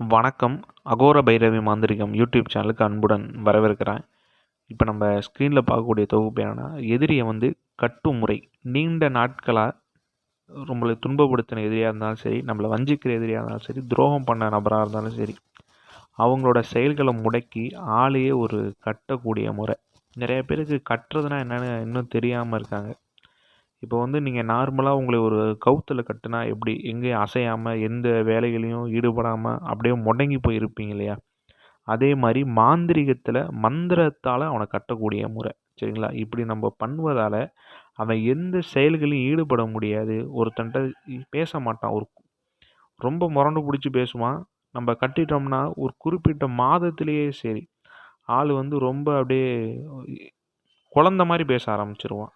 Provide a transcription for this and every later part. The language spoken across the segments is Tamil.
வணக்கம். அகோர பைரவி மாந்திரிகம் யூடியூப் சேனலுக்கு அன்புடன் வரவேற்கிறேன். இப்போ நம்ம ஸ்க்ரீனில் பார்க்கக்கூடிய தொகுப்பு என்னென்னா எதிரியை வந்து கட்டும் முறை நீண்ட நாட்களாக நம்மளை துன்பப்படுத்தின எதிரியாக இருந்தாலும் சரி நம்மளை வஞ்சிக்கிற எதிரியாக இருந்தாலும் சரி துரோகம் பண்ண நபராக இருந்தாலும் சரி அவங்களோட செயல்களை முடக்கி ஆளையே ஒரு கட்டக்கூடிய முறை. நிறைய பேருக்கு கட்டுறதுனா என்னென்னு இன்னும் தெரியாமல் இருக்காங்க. இப்போ வந்து நீங்கள் நார்மலாக உங்களை ஒரு கவுத்தில் கட்டினா எப்படி? எங்கேயும் அசையாமல் எந்த வேலைகளையும் ஈடுபடாமல் அப்படியே முடங்கி போயிருப்பீங்க இல்லையா? அதே மாதிரி மாந்திரிகத்தில் மந்திரத்தால் அவனை கட்டக்கூடிய முறை. சரிங்களா? இப்படி நம்ம பண்ணுவதால் அவன் எந்த செயல்களையும் ஈடுபட முடியாது. ஒருத்தன்ட்ட பேச மாட்டான். ஒரு ரொம்ப முரண்டு பிடிச்சி பேசுவான். நம்ம கட்டிட்டோம்னா ஒரு குறிப்பிட்ட மாதத்திலேயே சரி. ஆள் வந்து ரொம்ப அப்படியே குழந்த மாதிரி பேச ஆரம்பிச்சிருவான்.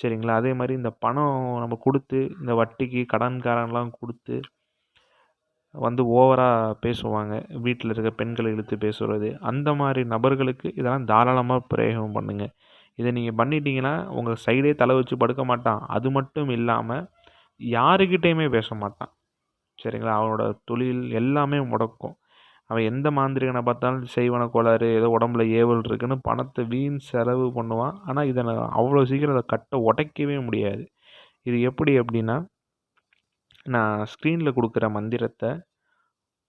சரிங்களா? அதே மாதிரி இந்த பணம் நம்ம கொடுத்து இந்த வட்டிக்கு கடன்காரன்லாம் கொடுத்து வந்து ஓவராக பேசுவாங்க. வீட்டில் இருக்க பெண்களை இழுத்து பேசுகிறது அந்த மாதிரி நபர்களுக்கு இதெல்லாம் தாராளமாக பிரயோகம் பண்ணுங்கள் இதை நீங்கள் பண்ணிட்டீங்கன்னா உங்கள் சைடே தலை வச்சு படுக்க மாட்டான். அது மட்டும் இல்லாமல் யாருக்கிட்டேயுமே பேச மாட்டான். சரிங்களா? அவனோட தொழில் எல்லாமே முடக்கும். அவன் எந்த மாந்திரிகனை பார்த்தாலும் செய்வன கோளாறு ஏதோ உடம்புல ஏவல் இருக்குன்னு பணத்தை வீண் செலவு பண்ணுவான். ஆனால் இதை நான் அவ்வளோ சீக்கிரம் அதை கட்ட உடைக்கவே முடியாது. இது எப்படி அப்படின்னா நான் ஸ்க்ரீனில் கொடுக்குற மந்திரத்தை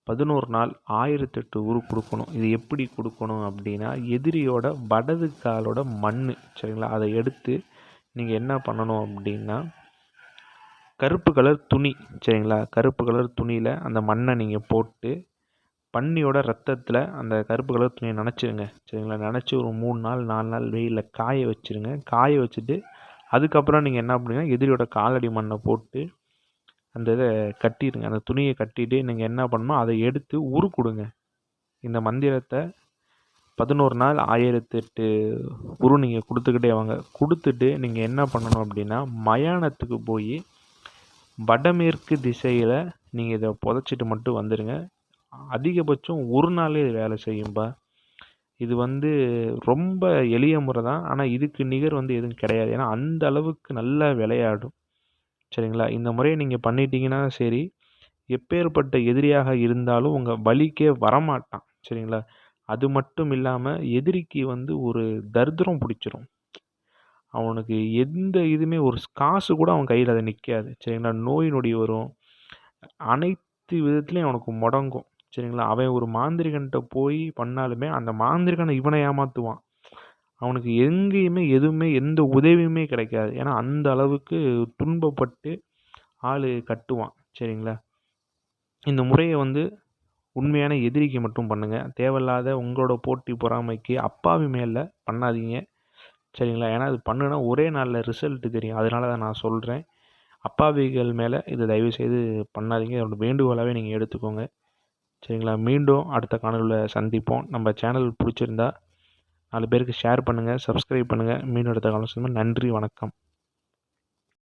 பதினோரு நாள் ஆயிரத்தெட்டு உரு கொடுக்கணும். இது எப்படி கொடுக்கணும் அப்படின்னா எதிரியோட வடது காலோட மண் சரிங்களா? அதை எடுத்து நீங்கள் என்ன பண்ணணும் அப்படின்னா கருப்பு கலர் துணி சரிங்களா? கருப்பு கலர் துணியில் அந்த மண்ணை நீங்கள் போட்டு பன்னியோட ரத்தத்தில் அந்த கருப்பு கலர் துணியை நினச்சிருங்க. சரிங்களா? நினச்சி ஒரு மூணு நாள் நாலு நாள் வெயிலில் காய வச்சுருங்க. காய வச்சுட்டு அதுக்கப்புறம் நீங்கள் என்ன பண்ணுங்கன்னா எதிரியோட காலடி மண்ணை போட்டு அந்த இதை கட்டிடுங்க. அந்த துணியை கட்டிட்டு நீங்கள் என்ன பண்ணணும் அதை எடுத்து உரு கொடுங்க இந்த மந்திரத்தை பதினோரு நாள் ஆயிரத்தெட்டு உரு நீங்கள் கொடுத்துக்கிட்டே வாங்க. கொடுத்துட்டு நீங்கள் என்ன பண்ணணும் அப்படின்னா மயானத்துக்கு போய் வடமேற்கு திசையில் நீங்கள் இதை புதைச்சிட்டு மட்டும் வந்துடுங்க. அதிகபட்சம் ஒரு நாளே இது வேலை செய்யும்பா. இது வந்து ரொம்ப எளிய முறை தான். ஆனால் இதுக்கு நிகர் வந்து எதுவும் கிடையாது. ஏன்னா அந்த அளவுக்கு நல்லா விளையாடும். சரிங்களா? இந்த முறையை நீங்கள் பண்ணிட்டீங்கன்னா சரி. எப்பேற்பட்ட எதிரியாக இருந்தாலும் உங்கள் வழிக்கே வரமாட்டான். சரிங்களா? அது மட்டும் இல்லாமல் எதிரிக்கு வந்து ஒரு தரித்திரம் பிடிச்சிரும். அவனுக்கு எந்த இதுவுமே ஒரு காசு கூட அவன் கையில் அதை நிற்காது சரிங்களா? நோய் நொடி வரும். அனைத்து விதத்துலேயும் அவனுக்கு முடங்கும். சரிங்களா? அவன் ஒரு மாந்திரிகன்கிட்ட போய் பண்ணாலுமே அந்த மாந்திரிகனை இவனை ஏமாற்றுவான் அவனுக்கு எங்கேயுமே எதுவுமே எந்த உதவியுமே கிடைக்காது. ஏன்னா அந்த அளவுக்கு துன்பப்பட்டு ஆள் கட்டுவான். சரிங்களா? இந்த முறையை வந்து உண்மையான எதிரிக்கு மட்டும் பண்ணுங்கள் தேவையில்லாத உங்களோட போட்டி பொறாமைக்கு அப்பாவி மேலே பண்ணாதீங்க. சரிங்களா? ஏன்னா அது பண்ணுனா ஒரே நாளில் ரிசல்ட்டு தெரியும். அதனால தான் நான் சொல்கிறேன் அப்பாவிகள் மேலே இது தயவு செய்து பண்ணாதீங்க. அதோட வேண்டுகோளாகவே நீங்கள் எடுத்துக்கோங்க. சரிங்களா? மீண்டும் அடுத்த காணொலியில் சந்திப்போம். நம்ம சேனல் பிடிச்சிருந்தா நாலு பேருக்கு ஷேர் பண்ணுங்கள் சப்ஸ்கிரைப் பண்ணுங்கள் மீண்டும் அடுத்த காலம் நன்றி வணக்கம்.